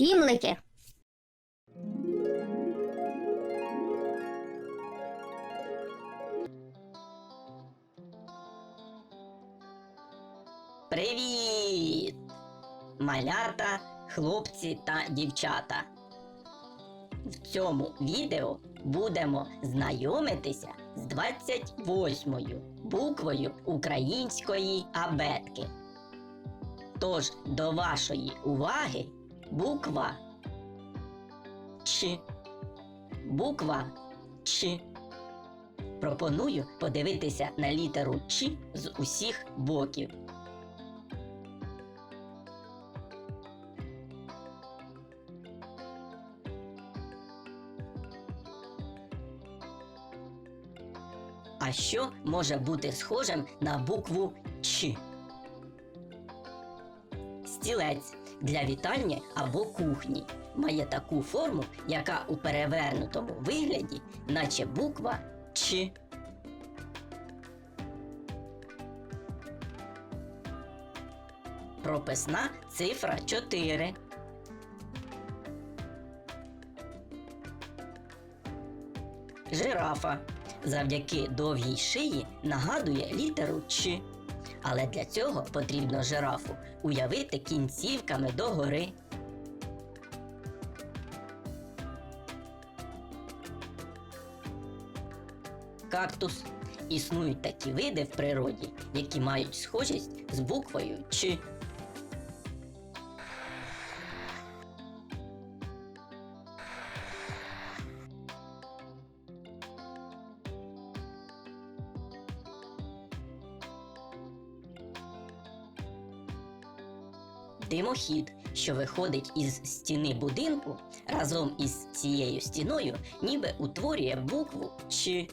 Сімлики. Привіт! Малята, хлопці та дівчата. В цьому відео будемо знайомитися з 28-ю буквою української абетки. Тож до вашої уваги буква Ч. Буква Ч. Пропоную подивитися на літеру Ч з усіх боків. А що може бути схожим на букву Ч? Стілець для вітальні або кухні має таку форму, яка у перевернутому вигляді, наче буква Ч. Прописна цифра 4. Жирафа завдяки довгій шиї нагадує літеру Ч. Але для цього потрібно жирафу уявити кінцівками догори. Кактус. Існують такі види в природі, які мають схожість з буквою Ч. Димохід, що виходить із стіни будинку, разом із цією стіною ніби утворює букву Ч.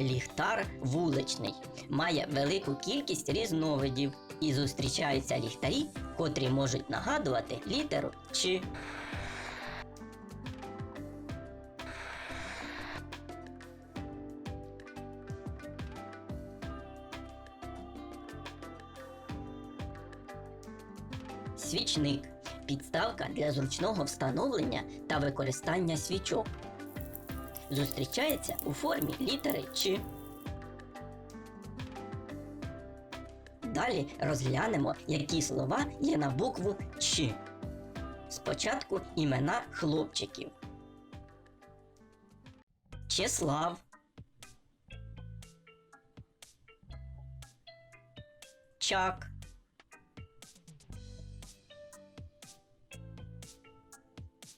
Ліхтар вуличний має велику кількість різновидів і зустрічаються ліхтарі, котрі можуть нагадувати літеру Ч. Свічник підставка для зручного встановлення та використання свічок. Зустрічається у формі літери Ч. Далі розглянемо, які слова є на букву Ч. Спочатку імена хлопчиків. Чеслав. Чак.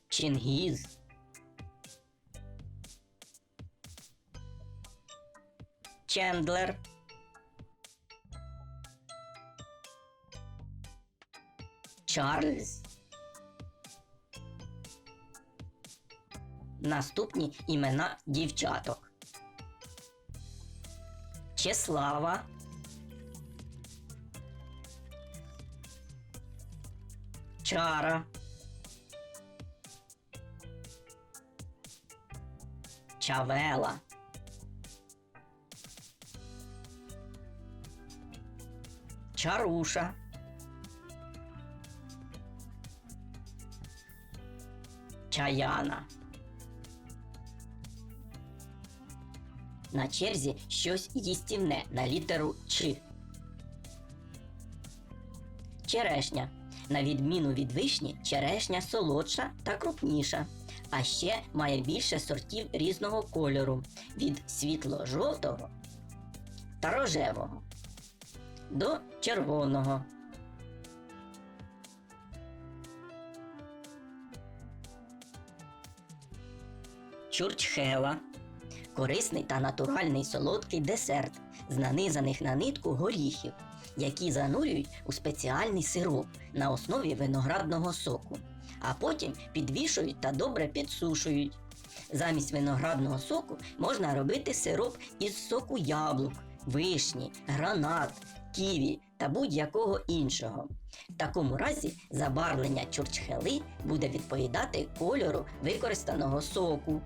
Чингіз. Чендлер. Чарльз. Наступні імена дівчаток. Чеслава. Чара. Чавела. Чаруша. Чаяна. На черзі щось їстівне на літеру Ч. Черешня. На відміну від вишні, черешня солодша та крупніша. А ще має більше сортів різного кольору від світло-жовтого та рожевого до червоного. Чурчхела корисний та натуральний солодкий десерт з нанизаних на нитку горіхів, які занурюють у спеціальний сироп на основі виноградного соку, а потім підвішують та добре підсушують. Замість виноградного соку можна робити сироп із соку яблук, вишні, гранат, ківі та будь-якого іншого. В такому разі забарвлення чурчхели буде відповідати кольору використаного соку.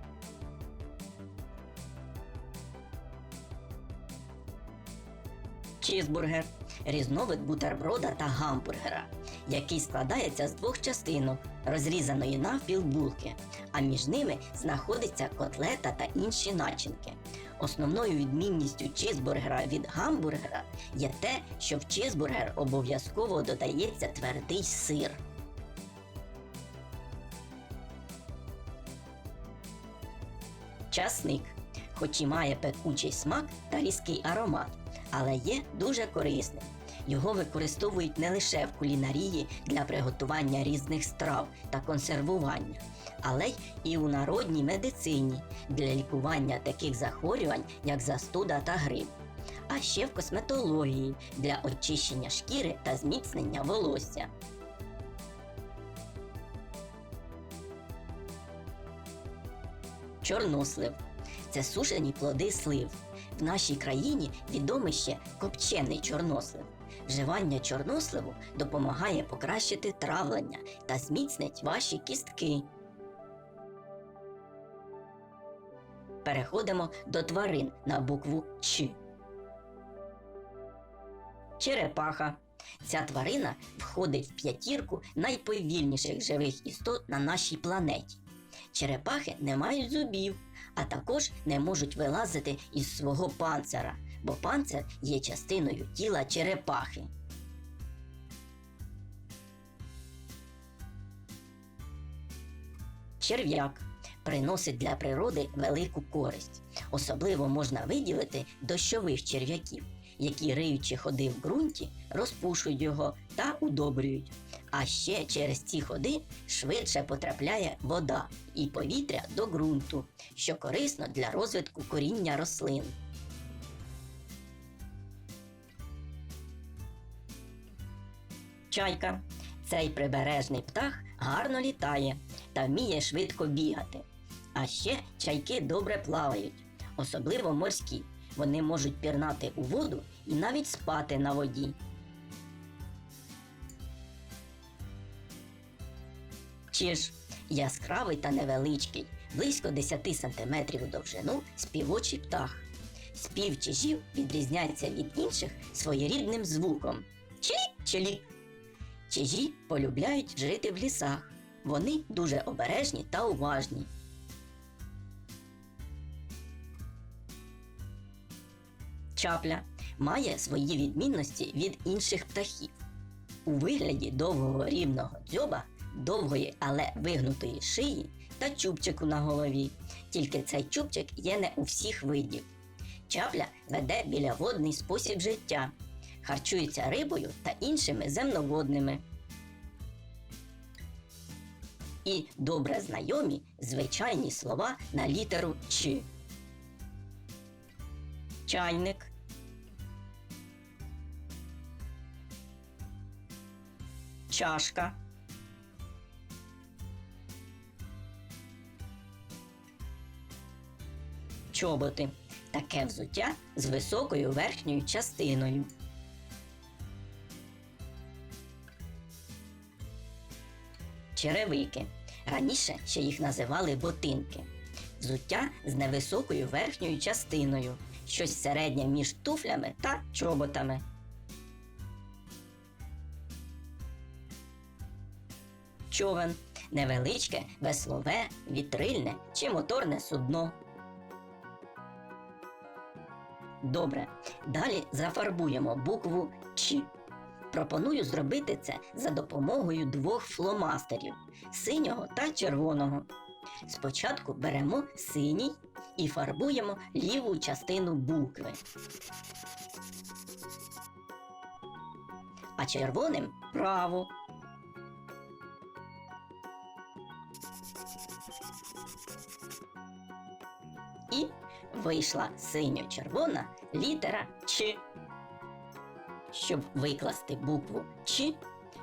Чізбургер різновид бутерброда та гамбургера, який складається з двох частинок, розрізаної навпіл булки, а між ними знаходиться котлета та інші начинки. Основною відмінністю чізбургера від гамбургера є те, що в чізбургер обов'язково додається твердий сир. Часник, хоч і має пекучий смак та різкий аромат, але є дуже корисним. Його використовують не лише в кулінарії для приготування різних страв та консервування, але й і у народній медицині для лікування таких захворювань, як застуда та грип, а ще в косметології для очищення шкіри та зміцнення волосся. Чорнослив це сушені плоди слив. В нашій країні відомий ще копчений чорнослив. Вживання чорносливу допомагає покращити травлення та зміцнить ваші кістки. Переходимо до тварин на букву Ч. Черепаха. Ця тварина входить в п'ятірку найповільніших живих істот на нашій планеті. Черепахи не мають зубів, а також не можуть вилазити із свого панцира, бо панцир є частиною тіла черепахи. Черв'як приносить для природи велику користь. Особливо можна виділити дощових черв'яків, які риючи ходи в ґрунті, розпушують його та удобрюють. А ще через ці ходи швидше потрапляє вода і повітря до ґрунту, що корисно для розвитку коріння рослин. Чайка. Цей прибережний птах гарно літає та вміє швидко бігати. А ще чайки добре плавають, особливо морські. Вони можуть пірнати у воду і навіть спати на воді. Чиж яскравий та невеличкий, близько 10 см у довжину співочий птах. Спів чижів відрізняється від інших своєрідним звуком. Чилік-чилік. Чижі полюбляють жити в лісах. Вони дуже обережні та уважні. Чапля має свої відмінності від інших птахів. У вигляді довгого рівного дзьоба, довгої, але вигнутої шиї та чубчику на голові. Тільки цей чубчик є не у всіх видів. Чапля веде біляводний спосіб життя, харчується рибою та іншими земноводними. І добре знайомі звичайні слова на літеру Ч. Чайник. Чашка. Чоботи. Таке взуття з високою верхньою частиною. Черевики. Раніше ще їх називали ботинки. Взуття з невисокою верхньою частиною, щось середнє між туфлями та чоботами. Човен невеличке, веслове, вітрильне чи моторне судно. Добре, далі зафарбуємо букву Ч. Пропоную зробити це за допомогою двох фломастерів синього та червоного. Спочатку беремо синій і фарбуємо ліву частину букви. А червоним праву. І вийшла синьо-червона літера Ч. Щоб викласти букву Ч,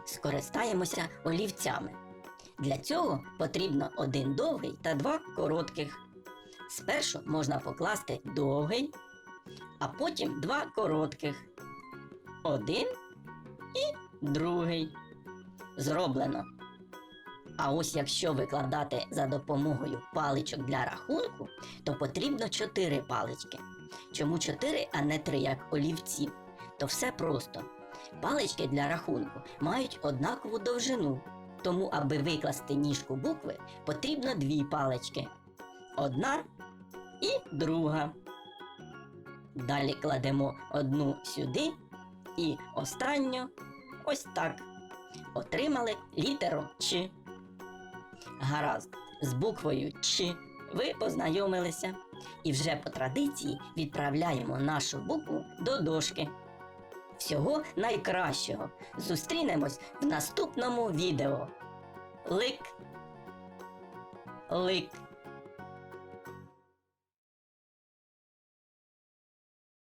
скористаємося олівцями. Для цього потрібно один довгий та два коротких. Спершу можна покласти довгий, а потім два коротких. один і другий. Зроблено. А ось якщо викладати за допомогою паличок для рахунку, то потрібно 4 палички. Чому 4, а не 3, як олівців? То все просто. Палички для рахунку мають однакову довжину, тому, аби викласти ніжку букви, потрібно дві палички. Одна і друга. Далі кладемо одну сюди і останню ось так. Отримали літеру Ч. Гаразд, з буквою Ч ви познайомилися і вже по традиції відправляємо нашу букву до дошки. Всього найкращого. Зустрінемось в наступному відео. Лик. Лик.